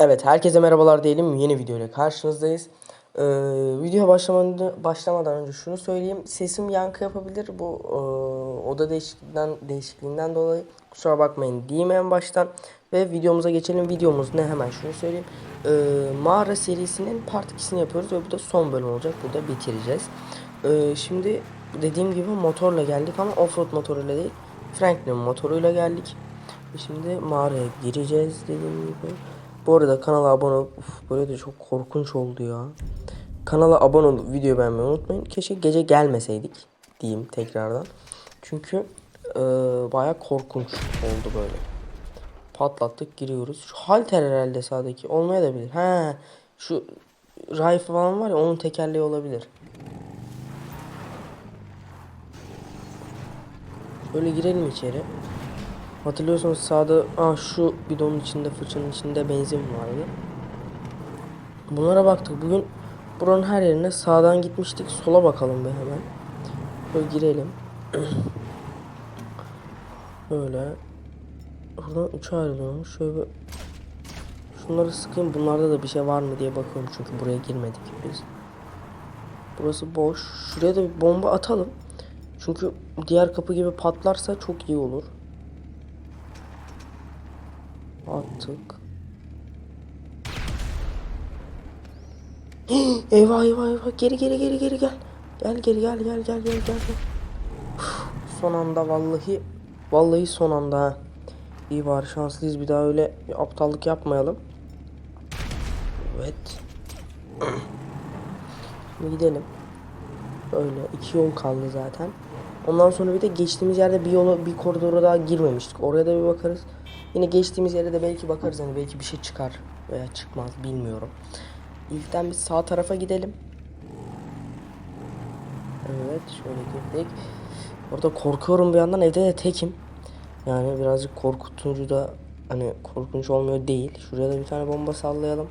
Evet, herkese merhabalar diyelim. Yeni video ile karşınızdayız. Ee, video başlamadan, başlamadan önce şunu söyleyeyim. Sesim yankı yapabilir. Bu e, oda değişikliğinden, değişikliğinden dolayı kusura bakmayın diyeyim en baştan. Ve videomuza geçelim. Videomuz ne hemen şunu söyleyeyim. Ee, mağara serisinin part 2'sini yapıyoruz ve bu da son bölüm olacak. Burada bitireceğiz. Ee, şimdi dediğim gibi motorla geldik ama offroad motoruyla değil. Franklin motoruyla geldik. Şimdi mağaraya gireceğiz dediğim gibi. Bu arada kanala abone olup Uf, böyle de çok korkunç oldu ya. Kanala abone olup video beğenmeyi unutmayın. Keşke gece gelmeseydik diyeyim tekrardan. Çünkü e, baya korkunç oldu böyle. Patlattık giriyoruz. Şu halter herhalde sağdaki. Olmaya da bilir. He, şu rifle falan var ya onun tekerleği olabilir. Şöyle girelim içeri. Hatırlıyorsanız sağda ah şu bidonun içinde fırçanın içinde benzin vardı. Bunlara baktık. Bugün buranın her yerine sağdan gitmiştik. Sola bakalım bir hemen. Böyle girelim. Böyle. Buradan üçe ayrılıyormuş. Şöyle bir... Şunları sıkayım. Bunlarda da bir şey var mı diye bakıyorum. Çünkü buraya girmedik biz. Burası boş. Şuraya da bir bomba atalım. Çünkü diğer kapı gibi patlarsa çok iyi olur. Attık. eyvah eyvah eyvah geri geri geri geri gel. Gel geri gel gel gel gel gel. Uf, son anda vallahi vallahi son anda ha. İyi bari şanslıyız bir daha öyle bir aptallık yapmayalım. Evet. Şimdi gidelim. Böyle iki yol kaldı zaten. Ondan sonra bir de geçtiğimiz yerde bir yola bir koridora daha girmemiştik. Oraya da bir bakarız. Yine geçtiğimiz yere de belki bakarız hani belki bir şey çıkar veya çıkmaz bilmiyorum. İlkten bir sağ tarafa gidelim. Evet şöyle girdik. Orada korkuyorum bir yandan evde de tekim. Yani birazcık korkutucu da hani korkunç olmuyor değil. Şuraya da bir tane bomba sallayalım.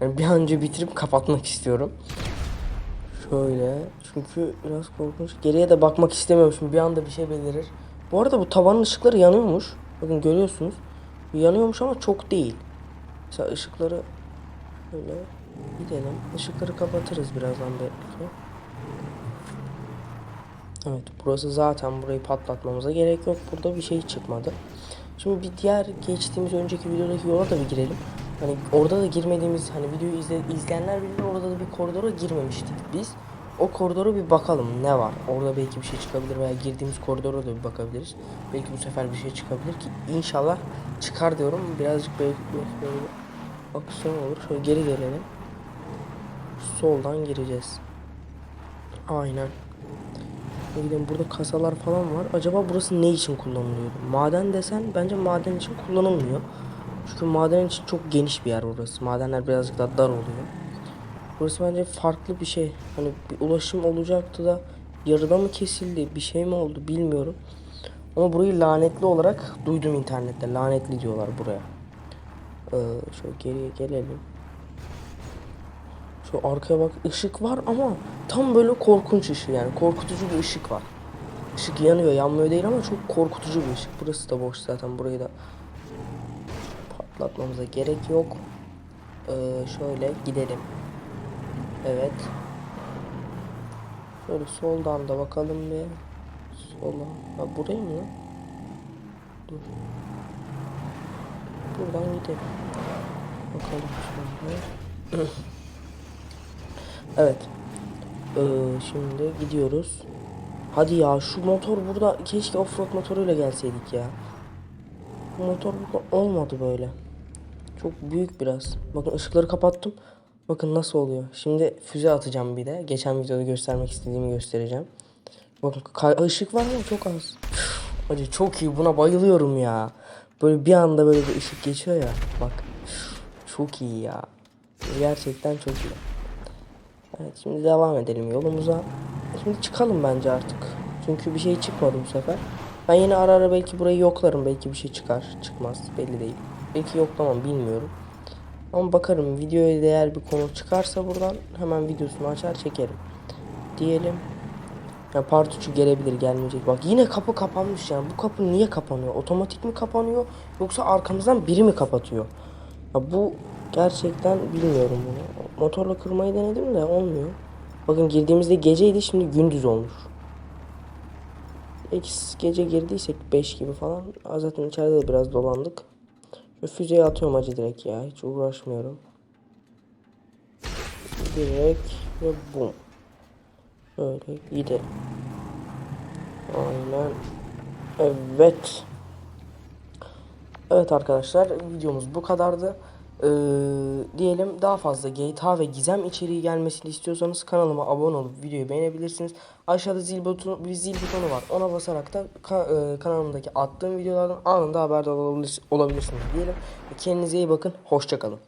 Yani bir an önce bitirip kapatmak istiyorum. Şöyle. Çünkü biraz korkunç. Geriye de bakmak istemiyorum şimdi bir anda bir şey belirir. Bu arada bu tavanın ışıkları yanıyormuş. Bakın görüyorsunuz. Yanıyormuş ama çok değil. Mesela ışıkları böyle gidelim. Işıkları kapatırız birazdan belki. Evet burası zaten burayı patlatmamıza gerek yok. Burada bir şey çıkmadı. Şimdi bir diğer geçtiğimiz önceki videodaki yola da bir girelim. Hani orada da girmediğimiz hani videoyu izle, izleyenler bilir orada da bir koridora girmemiştik biz. O koridora bir bakalım ne var. Orada belki bir şey çıkabilir veya girdiğimiz koridora da bir bakabiliriz. Belki bu sefer bir şey çıkabilir ki inşallah çıkar diyorum. Birazcık böyle, böyle aksiyon olur. Şöyle geri gelelim. Soldan gireceğiz. Aynen. Gidelim burada kasalar falan var. Acaba burası ne için kullanılıyor? Maden desen bence maden için kullanılmıyor. Çünkü maden için çok geniş bir yer orası. Madenler birazcık daha dar oluyor. Burası bence farklı bir şey. Hani bir ulaşım olacaktı da yarıda mı kesildi, bir şey mi oldu bilmiyorum. Ama burayı lanetli olarak duydum internette. Lanetli diyorlar buraya. Ee, şöyle geriye gelelim. Şu arkaya bak ışık var ama tam böyle korkunç ışık yani korkutucu bir ışık var. Işık yanıyor yanmıyor değil ama çok korkutucu bir ışık. Burası da boş zaten burayı da patlatmamıza gerek yok. Ee, şöyle gidelim. Evet. Şöyle soldan da bakalım bir. Sola. Ha buraya mı? Dur. Buradan gidelim. Bakalım şöyle. evet. Ee, şimdi gidiyoruz. Hadi ya şu motor burada keşke offroad motoruyla gelseydik ya. Bu motor burada olmadı böyle. Çok büyük biraz. Bakın ışıkları kapattım. Bakın nasıl oluyor. Şimdi füze atacağım bir de. Geçen videoda göstermek istediğimi göstereceğim. Bakın ışık var mı? Çok az. Hacı çok iyi. Buna bayılıyorum ya. Böyle bir anda böyle bir ışık geçiyor ya. Bak. Çok iyi ya. Gerçekten çok iyi. Evet şimdi devam edelim yolumuza. Şimdi çıkalım bence artık. Çünkü bir şey çıkmadı bu sefer. Ben yine ara ara belki burayı yoklarım. Belki bir şey çıkar. Çıkmaz. Belli değil. Belki yoklamam bilmiyorum. Ama bakarım videoya değer bir konu çıkarsa buradan hemen videosunu açar çekerim. Diyelim. Ya part 3'ü gelebilir gelmeyecek. Bak yine kapı kapanmış yani. Bu kapı niye kapanıyor? Otomatik mi kapanıyor? Yoksa arkamızdan biri mi kapatıyor? Ya bu Gerçekten bilmiyorum bunu. Motorla kırmayı denedim de olmuyor. Bakın girdiğimizde geceydi şimdi gündüz olmuş. X gece girdiysek 5 gibi falan. Zaten içeride de biraz dolandık. Şu füzeyi atıyorum acı direkt ya. Hiç uğraşmıyorum. Direkt ve bum. Şöyle gidelim. Aynen. Evet. Evet arkadaşlar videomuz bu kadardı. Ee, diyelim daha fazla GTA ve gizem içeriği gelmesini istiyorsanız kanalıma abone olup videoyu beğenebilirsiniz. Aşağıda zil butonu, bir zil butonu var. Ona basarak da ka- e, kanalımdaki attığım videolardan anında haberdar olabilir- olabilirsiniz diyelim. Kendinize iyi bakın. Hoşçakalın.